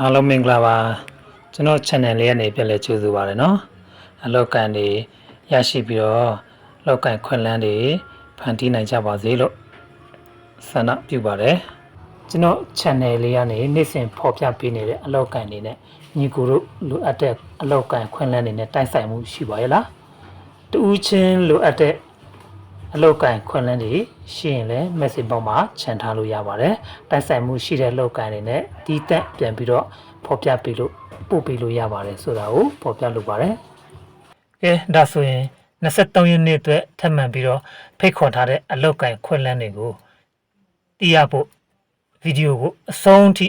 အားလုံးမင်္ဂလာပါကျွန်တော် channel လေးကနေပြန်လည်ကြိုဆိုပါရနော်အလောက်ကန်တွေရရှိပြီးတော့လောက်ကန်ခွင့်လန်းတွေဖန်တီးနိုင်ကြပါစေလို့ဆန္ဒပြုပါတယ်ကျွန်တော် channel လေးကနေနေ့စဉ်ဖော်ပြပေးနေတဲ့အလောက်ကန်တွေနဲ့ညီကိုတို့လိုအပ်တဲ့အလောက်ကန်ခွင့်လန်းတွေနဲ့တိုက်ဆိုင်မှုရှိပါရဲ့လားတူးချင်းလိုအပ်တဲ့ အလောက်ကန်ခွင့်လန်းတွေရှိရင်လည်း message box မှာခြံထားလို့ရပါတယ်တိုက်ဆိုင်မှုရှိတဲ့လောက်ကန်တွေနဲ့တီးတက်ပြန်ပြီးတော့ဖော်ပြပေးလို့ပို့ပေးလို့ရပါတယ်ဆိုတာကိုဖော်ပြလုပ်ပါတယ်ကဲဒါဆိုရင်23ရက်နေ့အတွက်ထပ်မံပြီးတော့ဖိတ်ခေါ်ထားတဲ့အလောက်ကန်ခွင့်လန်းတွေကိုတီးရဖို့ဗီဒီယိုကိုအဆုံးထိ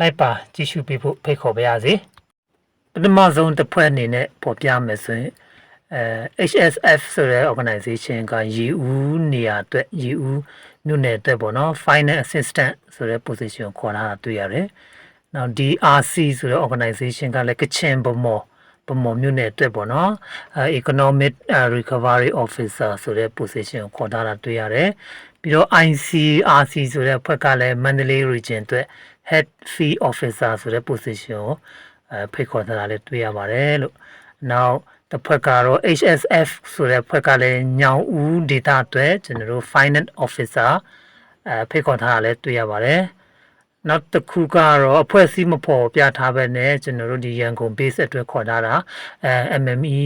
လိုက်ပါကြည့်ရှုပေးဖို့ဖိတ်ခေါ်ပါရစေပထမဆုံးတစ်ဖွဲ့အနေနဲ့ပေါ်ပြမယ်ဆိုရင် အဲ HSF ဆိုတဲ့ organization က EU နေရာအတွက် EU မြို့နယ်အတွက်ပေါ့နော် finance assistant ဆိုတဲ့ position ကိုခေါ်လာတာတွေ့ရတယ်။နောက် DRC ဆိုတဲ့ organization ကလည်းကချင်ဗမော်ဗမော်မြို့နယ်အတွက်ပေါ့နော်အဲ economic uh, recovery officer ဆိုတဲ့ position ကိုခေါ်ထားတာတွေ့ရတယ်။ပြီးတော့ ICRC ဆိုတဲ့အဖွဲ့ကလည်း Mandalay region အတွက် head fee officer ဆိုတဲ့ position ကိုအဲဖိတ်ခေါ်ထားတာလည်းတွေ့ရပါတယ်လို့နောက် တစ်ဖွဲ့ကတော့ HSF ဆိုတဲ့ဖွဲ့ကလည်းညောင်ဦးဒေတာအတွက်ကျွန်တော်တို့ finance officer အဲဖိတ်ခေါ်ထားတာလည်းတွေ့ရပါတယ်နောက်တစ်ခုကတော့အဖွဲ့အစည်းမဖော်ပြထားပဲနဲ့ကျွန်တော်တို့ဒီရန်ကုန် base အတွက်ခေါ်ထားတာအဲ MME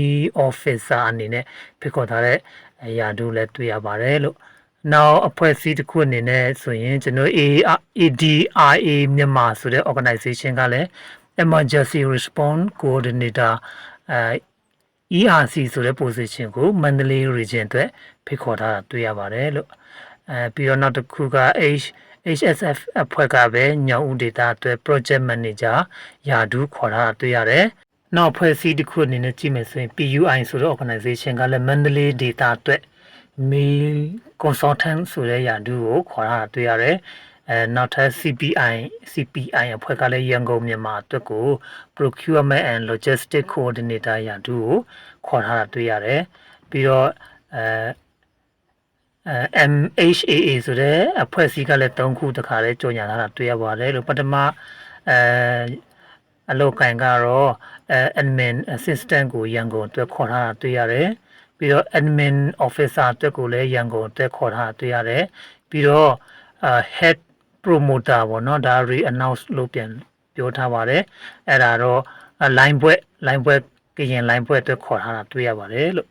officer အနေနဲ့ဖိတ်ခေါ်ထားတဲ့အရာတို့လည်းတွေ့ရပါတယ်လို့နောက်အဖွဲ့အစည်းတစ်ခုအနေနဲ့ဆိုရင်ကျွန်တော် ADRA မြန်မာဆိုတဲ့ organization ကလည်း emergency response coordinator အဲ ERC ဆိုတဲ့ position ကို Mandalay region အတွက်ဖိတ်ခေါ်ထားတာတွေ့ရပါတယ်လို့အဲပြီးတော့နောက်တစ်ခုက H HSF အဖွဲ့ကပဲညောင်ဦးဒေတာအတွက် project manager ယာဒူးခေါ်ထားတာတွေ့ရတယ်။နောက်ဖွဲ့စည်းတစ်ခုအနေနဲ့ကြည့်မယ်ဆိုရင် PUI ဆိုတဲ့ organization ကလည်း Mandalay data အတွက် mail consultant ဆိုတဲ့ယာဒူးကိုခေါ်ထားတာတွေ့ရတယ်။ အဲနောက်ထပ် CPI CPI အဖွဲ့ကလည်းရန်ကုန်မြန်မာအတွက်ကို procurement and logistic coordinator ရာတူကိုခေါ်ထားတာတွေ့ရတယ်ပြီးတော့အဲအဲ MHAA ဆိုတဲ့အဖွဲ့အစည်းကလည်း၃ခုတခါလဲကြော်ညာထားတာတွေ့ရပါတယ်လို့ပထမအဲအလောက်ကန်ကတော့အဲ admin assistant ကိုရန်ကုန်အတွက်ခေါ်ထားတာတွေ့ရတယ်ပြီးတော့ admin officer အတွက်ကိုလည်းရန်ကုန်အတွက်ခေါ်ထားတာတွေ့ရတယ်ပြီးတော့အဲ head promoter ပေါ့နော်ဒါ re announce လုပ်ပြန်ပြောထားပါတယ်အဲ့ဒါတော့ line ဘွဲ line ဘွဲကရင် line ဘွဲအတွက်ခေါ်ထားတာတွေ့ရပါတယ်လို့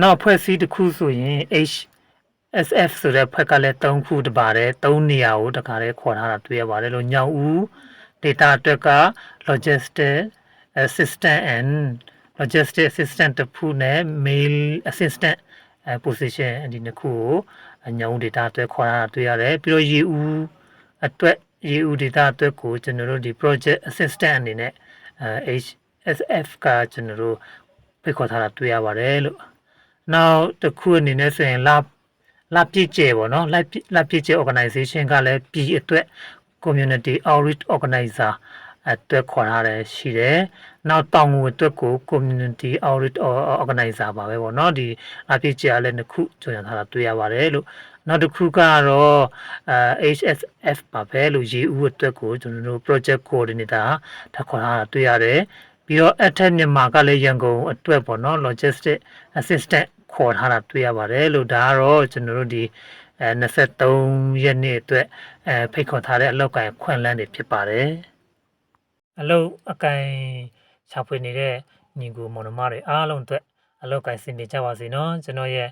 နောက်ဖွဲ့စည်းတစ်ခုဆိုရင် H SF ဆိုတဲ့ဖက်ကလည်း၃ခုတပါတယ်၃နေရာကိုတခါလေးခေါ်ထားတာတွေ့ရပါတယ်လို့ညောင်ဦး data အတွက်က logistic assistant and logistic assistant တစ်ခုနဲ့ mail assistant position ဒီနှစ်ခုကိုညောင်ဦး data အတွက်ခေါ်ထားတာတွေ့ရတယ်ပြီးတော့ရေဦးအတွက်ရေဦး data အတွက်ကိုကျွန်တော်တို့ဒီ project assistant အနေနဲ့ HSF ကကျွန်တော်တို့ဖိတ်ခေါ်ထားတာတွေ့ရပါတယ်လို့နောက်တစ်ခုအနေနဲ့ဆိုရင်လာလာပြည့်ကျဲပေါ့နော်လာလာပြည့်ကျဲ organization ကလည်းပြည်အတွက် community outreach organizer အတွက်ခေါ်ထားတယ်ရှိတယ်။နောက်တောင်ငူအတွက်ကို community outreach organizer ပါပဲပေါ့နော်ဒီအပြည့်ကျလည်းတစ်ခုကြော်ညာထားတာတွေ့ရပါတယ်လို့နောက်တစ်ခုကတော့အဲ HSF ပါပဲလို့ရေဦးအတွက်ကိုကျွန်တော်တို့ project coordinator ထပ်ခေါ်ထားတာတွေ့ရတယ်။ပြီးတော့အထက်မြန်မာကလည်းရန်ကုန်အတွက်ပေါ့နော် logistic assistant ခေါ်ထားတာတွေ့ရပါတယ်လို့ဒါကတော့ကျွန်တော်တို့ဒီအဲ23ရက်နေ့အတွက်အဲဖိတ်ခေါ်ထားတဲ့အလောက်ကိုင်ခွင့်လန်းတွေဖြစ်ပါတယ် အလောက်အကိုင်ရှာဖွေနေတဲ့ညီကိုမောင်နှမတွေအားလုံးအတွက်အလောက်ကိုင်စင်နေကြပါစေနော်ကျွန်တော်ရဲ့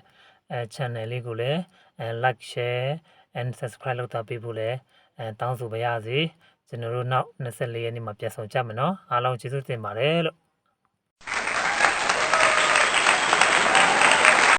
အဲ channel လေးကိုလည်းအဲ like share and subscribe လုပ်တာပေးဖို့လည်းအဲတောင်းဆိုပါရစေကျွန်တော်တို့နောက်24ရက်နေ့မှာပြန်ဆောင်ကြမယ်နော်အားလုံးကျေးဇူးတင်ပါတယ်လို့